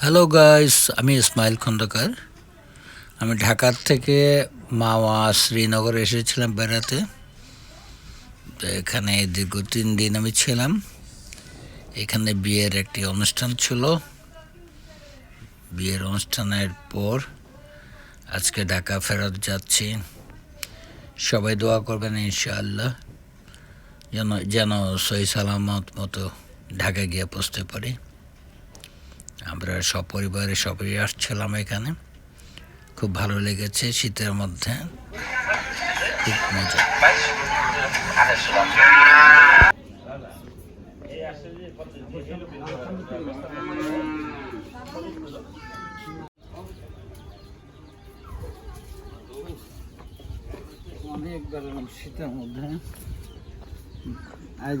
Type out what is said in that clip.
Hello guys আমি ইসমাইল খন্দকার আমি ঢাকার থেকে মাওয়া শ্রীনগর এসেছিলাম বেড়াতে। তো এখানে দীর্ঘ তিন দিন আমি ছিলাম। এখানে বিয়ের একটি অনুষ্ঠান ছিল। বিয়ের অনুষ্ঠানের পর আজকে ঢাকা ফেরত যাচ্ছি। সবাই দোয়া করবেন, ইনশাআল্লাহ। যেন যেন সই সালামত মতো ঢাকা গিয়ে পৌঁছতে পারি। আমরা সপরিবারে সবাই আসছিলাম এখানে। খুব ভালো লেগেছে শীতের মধ্যে। খুব মজা। অনেক গরম শীতের মধ্যে। আজ